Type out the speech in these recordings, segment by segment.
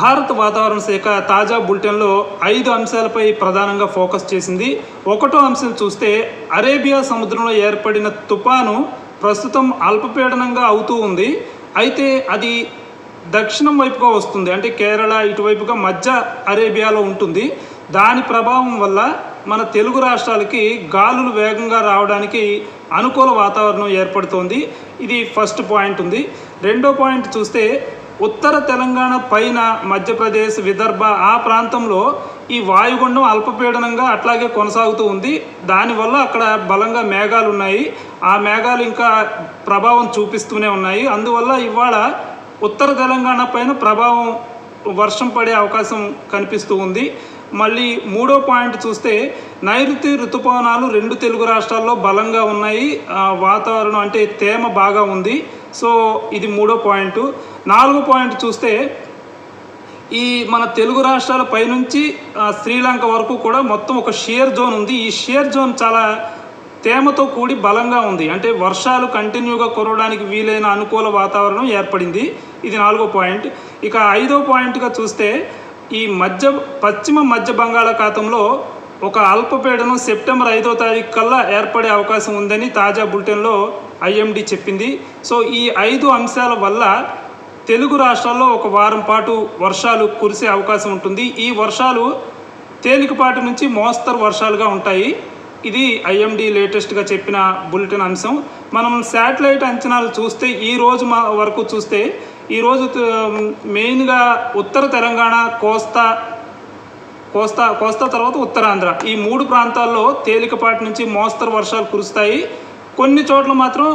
భారత వాతావరణ శాఖ తాజా బులెటిన్లో ఐదు అంశాలపై ప్రధానంగా ఫోకస్ చేసింది. ఒకటో అంశం చూస్తే అరేబియా సముద్రంలో ఏర్పడిన తుపాను ప్రస్తుతం అల్పపీడనంగా అవుతూ ఉంది. అయితే అది దక్షిణం వైపుగా వస్తుంది. అంటే కేరళ ఇటువైపుగా మధ్య అరేబియాలో ఉంటుంది. దాని ప్రభావం వల్ల మన తెలుగు రాష్ట్రాలకి గాలులు వేగంగా రావడానికి అనుకూల వాతావరణం ఏర్పడుతోంది. ఇది ఫస్ట్ పాయింట్ ఉంది. రెండో పాయింట్ చూస్తే ఉత్తర తెలంగాణ పైన మధ్యప్రదేశ్ విదర్భ ఆ ప్రాంతంలో ఈ వాయుగుండం అల్పపీడనంగా అట్లాగే కొనసాగుతూ ఉంది. దానివల్ల అక్కడ బలంగా మేఘాలు ఉన్నాయి. ఆ మేఘాలు ఇంకా ప్రభావం చూపిస్తూనే ఉన్నాయి. అందువల్ల ఇవాళ ఉత్తర తెలంగాణ పైన ప్రభావం వర్షం పడే అవకాశం కనిపిస్తూ ఉంది. మళ్ళీ మూడో పాయింట్ చూస్తే నైరుతి ఋతుపవనాలు రెండు తెలుగు రాష్ట్రాల్లో బలంగా ఉన్నాయి. వాతావరణం అంటే తేమ బాగా ఉంది. సో ఇది మూడో పాయింట్. నాలుగో పాయింట్ చూస్తే ఈ మన తెలుగు రాష్ట్రాల పైనుంచి శ్రీలంక వరకు కూడా మొత్తం ఒక షేర్ జోన్ ఉంది. ఈ షేర్ జోన్ చాలా తేమతో కూడి బలంగా ఉంది. అంటే వర్షాలు కంటిన్యూగా కురవడానికి వీలైన అనుకూల వాతావరణం ఏర్పడింది. ఇది నాలుగో పాయింట్. ఇక ఐదో పాయింట్గా చూస్తే ఈ మధ్య పశ్చిమ మధ్య బంగాళాఖాతంలో ఒక అల్పపీడనం సెప్టెంబర్ ఐదో తారీఖు కల్లా ఏర్పడే అవకాశం ఉందని తాజా బులెటిన్లో ఐఎండి చెప్పింది. సో ఈ ఐదు అంశాల వల్ల తెలుగు రాష్ట్రాల్లో ఒక వారం పాటు వర్షాలు కురిసే అవకాశం ఉంటుంది. ఈ వర్షాలు తేలికపాటి నుంచి మోస్తరు వర్షాలుగా ఉంటాయి. ఇది ఐఎండి లేటెస్ట్గా చెప్పిన బులెటిన్ అంశం. మనం శాటిలైట్ అంచనాలు చూస్తే ఈ రోజు మా వరకు చూస్తే ఈరోజు మెయిన్గా ఉత్తర తెలంగాణ కోస్తా కోస్తా కోస్తా తర్వాత ఉత్తరాంధ్ర. ఈ మూడు ప్రాంతాల్లో తేలికపాటి నుంచి మోస్తరు వర్షాలు కురుస్తాయి. కొన్ని చోట్ల మాత్రం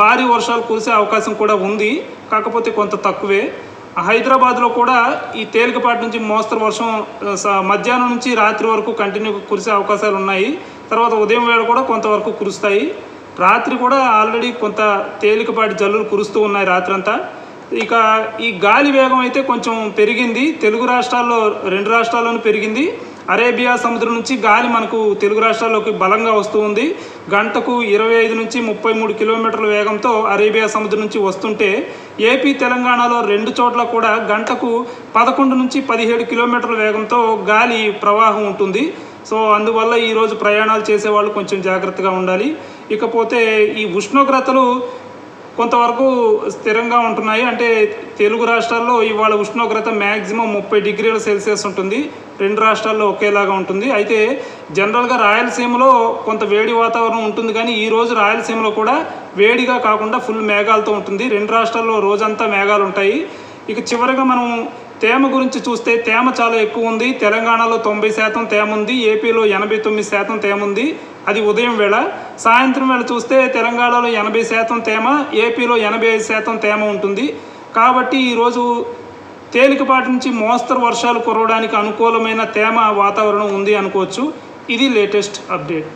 భారీ వర్షాలు కురిసే అవకాశం కూడా ఉంది. కాకపోతే కొంత తక్కువే. హైదరాబాద్లో కూడా ఈ తేలికపాటి నుంచి మోస్తరు వర్షం స- మధ్యాహ్నం నుంచి రాత్రి వరకు కంటిన్యూ కురిసే అవకాశాలు ఉన్నాయి. తర్వాత ఉదయం వేళ కూడా కొంతవరకు కురుస్తాయి. రాత్రి కూడా ఆల్రెడీ కొంత తేలికపాటి జల్లులు కురుస్తూ ఉన్నాయి రాత్రంతా. ఇక ఈ గాలి వేగం అయితే కొంచెం పెరిగింది. తెలుగు రాష్ట్రాల్లో రెండు రాష్ట్రాల్లోనూ పెరిగింది. అరేబియా సముద్రం నుంచి గాలి మనకు తెలుగు రాష్ట్రాల్లోకి బలంగా వస్తూ ఉంది. గంటకు ఇరవై ఐదు నుంచి ముప్పై మూడు కిలోమీటర్ల వేగంతో అరేబియా సముద్రం నుంచి వస్తుంటే ఏపీ తెలంగాణలో రెండు చోట్ల కూడా గంటకు పదకొండు నుంచి పదిహేడు కిలోమీటర్ల వేగంతో గాలి ప్రవాహం ఉంటుంది. సో అందువల్ల ఈరోజు ప్రయాణాలు చేసేవాళ్ళు కొంచెం జాగ్రత్తగా ఉండాలి. ఇకపోతే ఈ ఉష్ణోగ్రతలు కొంతవరకు స్థిరంగా ఉంటున్నాయి. అంటే తెలుగు రాష్ట్రాల్లో ఇవాళ ఉష్ణోగ్రత మ్యాక్సిమం ముప్పై డిగ్రీల సెల్సియస్ ఉంటుంది. రెండు రాష్ట్రాల్లో ఒకేలాగా ఉంటుంది. అయితే జనరల్గా రాయలసీమలో కొంత వేడి వాతావరణం ఉంటుంది కానీ ఈ రోజు రాయలసీమలో కూడా వేడిగా కాకుండా ఫుల్ మేఘాలతో ఉంటుంది. రెండు రాష్ట్రాల్లో రోజంతా మేఘాలు ఉంటాయి. ఇక చివరిగా మనం తేమ గురించి చూస్తే తేమ చాలా ఎక్కువ ఉంది. తెలంగాణలో తొంభై శాతం తేమ ఉంది. ఏపీలో ఎనభై తొమ్మిది శాతం తేమ ఉంది. అది ఉదయం వేళ. సాయంత్రం వేళ చూస్తే తెలంగాణలో ఎనభై శాతం తేమ ఏపీలో ఎనభై ఐదు శాతం తేమ ఉంటుంది. కాబట్టి ఈరోజు తేలికపాటి నుంచి మోస్తరు వర్షాలు కురవడానికి అనుకూలమైన తేమ వాతావరణం ఉంది అనుకోవచ్చు. ఇది లేటెస్ట్ అప్డేట్.